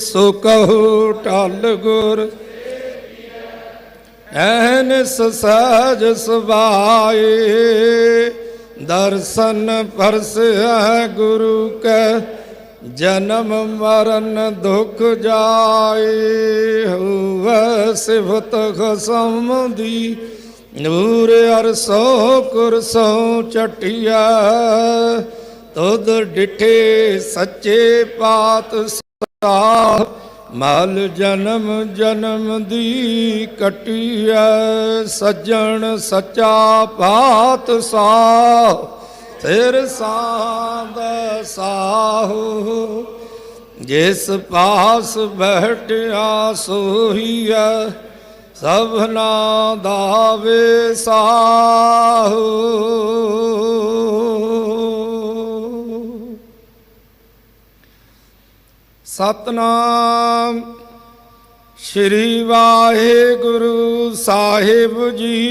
ਸੋ ਕਹੋ ਟਲ ਗੁਰ। ਐਨਸ ਸਹਜ ਸੁਭਾਏ ਦਰਸ਼ਨ ਪਰਸੈ ਗੁਰੂ ਕੈ, ਜਨਮ ਮਰਨ ਦੁਖ ਜਾਏ। ਹੋਵੈ ਸਿਫਤ ਖਸਮ ਦੀ ਨੂਰ ਅਰਸੋ ਕੁਰਸੋ ਚਟਿਆ ਤੁਧ ਡਿਠੇ ਸੱਚੇ ਪਾਤ ਮਲ ਜਨਮ ਜਨਮ ਦੀ ਕਟਿਐ, ਸੱਜਣ ਸੱਚਾ ਭਾਤ ਸਾ ਸਿਰ ਸਾਧ ਸਾਹੂ, ਜਿਸ ਪਾਸ ਬਹਿਟਿਆ ਸੋਹੀਐ ਸਭਨਾ ਦਾ ਵਿਸਾਹੂ ਸਤਨਾਮ। ਸ਼੍ਰੀ ਵਾਹਿਗੁਰੂ ਸਾਹਿਬ ਜੀ।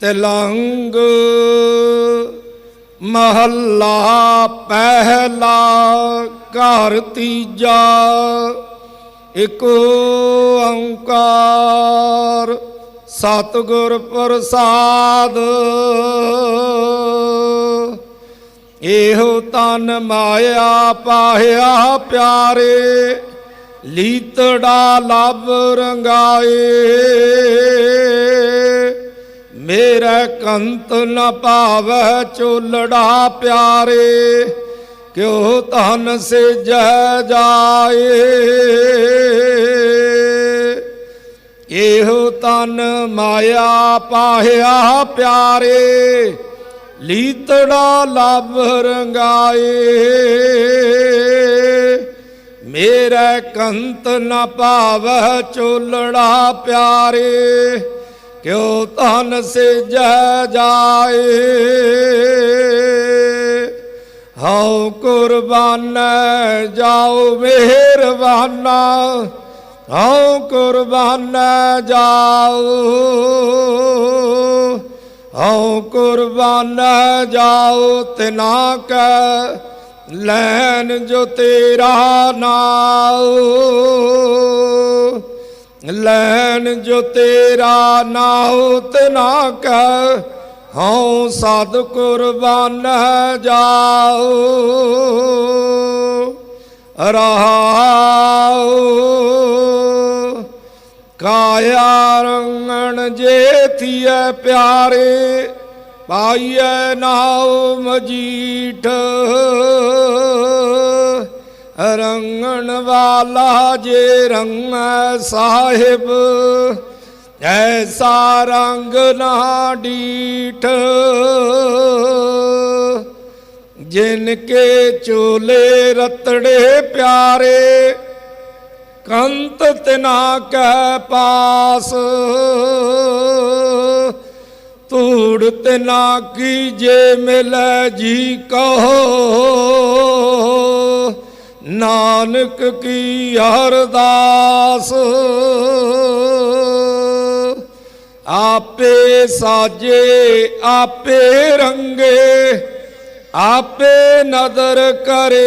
ਤਲੰਗ ਮਹੱਲਾ ਪਹਿਲਾ ਘਰ ਤੀਜਾ। ਇਕ ਓੰਕਾਰ ਸਤਿਗੁਰ ਪ੍ਰਸਾਦ। ਇਹੋ ਤਨ ਮਾਇਆ ਪਾਹਿਆ ਪਿਆਰੇ, ਲੀਤੜਾ ਲਬ ਰੰਗਾਏ। ਮੇਰਾ ਕੰਤ ਨ ਭਾਵੈ ਚੋਲੜਾ ਪਿਆਰੇ, ਕਿਉ ਧਨ ਸੇ ਜਹ ਜਾਏ। ਇਹੋ ਤਨ ਮਾਇਆ ਪਾਹਿਆ ਪਿਆਰੇ ਲੀਤੜਾ ਲਭ ਰੰਗਾਏ। ਮੇਰਾ ਕੰਤ ਨਾ ਭਾਵੈ ਚੋਲੜਾ ਪਿਆਰੇ, ਕਿਉ ਧਨ ਸੇ ਜਹ ਜਾਏ। ਹਉ ਕੁਰਬਾਨ ਜਾਓ ਮਿਹਰਬਾਨਾ, ਹਉ ਕੁਰਬਾਨ ਜਾਓ। ਹਉ ਕੁਰਬਾਨ ਜਾਓ ਤਿਨਾ ਕੈ ਲੈਨ ਜੋ ਤੇਰਾ ਨਾਉ। ਲੈਨ ਜੋ ਤੇਰਾ ਨਾਉ ਤਿਨਾ ਕੈ ਹਉ ਸਦ ਕੁਰਬਾਨ ਜਾਓ ਰਹਾਉ। ਕਾਇਆ ਰੰਗਣ ਜੇਥੀਐ ਪਿਆਰੇ, ਪਾਈਐ ਨਾਉ ਮਜੀਠ। ਰੰਗਣ ਵਾਲਾ ਜੇ ਰੰਗੈ ਸਾਹਿਬ, ਐਸਾ ਰੰਗ ਨਾ ਡੀਠ। ਜਿਨ ਕੇ ਚੋਲੇ ਰਤੜੇ ਪਿਆਰੇ ਕੰਤ ਤਿਨਾ ਕੈ ਪਾਸ। ਧੂੜ ਤਿਨਾ ਕੀ ਜੇ ਮਿਲੈ ਜੀ ਕਹੋ। ਨਾਨਕ ਕੀ ਹਰਦਾਸ ਆਪੇ ਸਾਜੇ, ਆਪੇ ਰੰਗੇ, ਆਪੇ ਨਦਰ ਕਰੇ।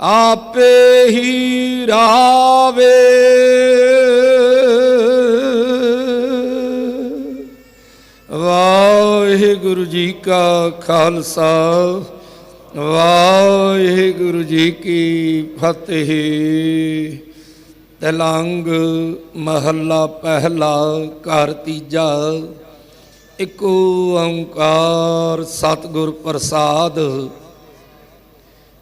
ਆਪੇ ਹੀ ਰਾਵੇ। ਵਾਹਿਗੁਰੂ ਜੀ ਕਾ ਖਾਲਸਾ, ਵਾਹਿਗੁਰੂ ਜੀ ਕੀ ਫਤਿਹ। ਤਲੰਗ ਮਹੱਲਾ ਪਹਿਲਾ ਘਰ ਤੀਜਾ, ਇਕ ਓੰਕਾਰ ਸਤਿਗੁਰ ਪ੍ਰਸਾਦ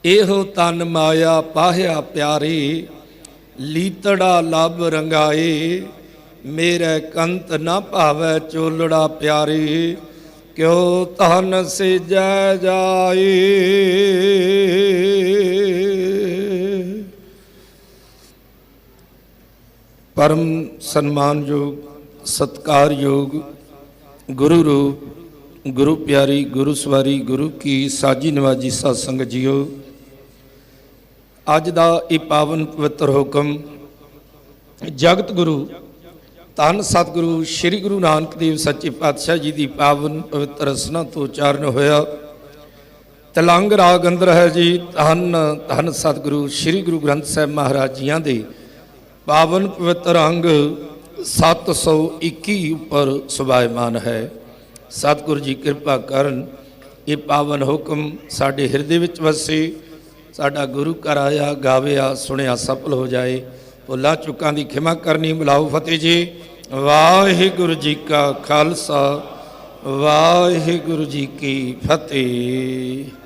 ਇਹੋ ਤਨ ਮਾਇਆ ਪਾਹਿਆ ਪਿਆਰੇ, ਲੀਤੜਾ ਲਬ ਰੰਗਾਏ, ਮੇਰੇ ਕੰਤ ਨਾ ਭਾਵੈ ਚੋਲੜਾ ਪਿਆਰੇ, ਕਿਉ ਤਨ ਸਿਜੈ ਜਾਏ। ਪਰਮ ਸਨਮਾਨਯੋਗ, ਸਤਕਾਰਯੋਗ ਗੁਰੂ ਰੂਪ, ਗੁਰੂ ਪਿਆਰੀ, ਗੁਰੂ ਸਵਾਰੀ, ਗੁਰੂ ਕੀ ਸਾਜੀ ਨਵਾਜੀ ਸਾਧ ਸੰਗਤ ਜੀਓ ਅੱਜ ਦਾ ਇਹ ਪਾਵਨ ਪਵਿੱਤਰ ਹੁਕਮ, ਜਗਤ ਗੁਰੂ, ਧੰਨ ਸਤਿਗੁਰੂ ਸ੍ਰੀ ਗੁਰੂ ਨਾਨਕ ਦੇਵ ਸੱਚੇ ਪਾਤਸ਼ਾਹ ਜੀ ਦੀ ਪਾਵਨ ਪਵਿੱਤਰ ਰਸਨਾ ਤੋਂ ਉਚਾਰਨ ਹੋਇਆ। ਤਲੰਗ ਰਾਗ ਅੰਦਰ ਹੈ ਜੀ, ਧੰਨ ਧੰਨ ਸਤਿਗੁਰੂ ਸ੍ਰੀ ਗੁਰੂ ਗ੍ਰੰਥ ਸਾਹਿਬ ਮਹਾਰਾਜ ਜੀਆਂ ਦੇ ਪਾਵਨ ਪਵਿੱਤਰ ਅੰਗ 721 ਉੱਪਰ ਸੁਭਾਇਮਾਨ ਹੈ। ਸਤਿਗੁਰੂ ਜੀ ਕਿਰਪਾ ਕਰਨ ਇਹ ਪਾਵਨ ਹੁਕਮ ਸਾਡੇ ਹਿਰਦੇ ਵਿੱਚ ਵਸੇ। ਸਾਡਾ ਗੁਰੂ ਘਰ ਆਇਆ, ਗਾਵਿਆ, ਸੁਣਿਆ, ਸਫਲ ਹੋ ਜਾਏ। ਭੁੱਲਾਂ ਚੁੱਕਾਂ ਦੀ ਖਿਮਾ ਕਰਨੀ। ਬੁਲਾਓ ਫਤਿਹ ਜੀ। ਵਾਹਿਗੁਰੂ ਜੀ ਕਾ ਖਾਲਸਾ। ਵਾਹਿਗੁਰੂ ਜੀ ਕੀ ਫਤਿਹ।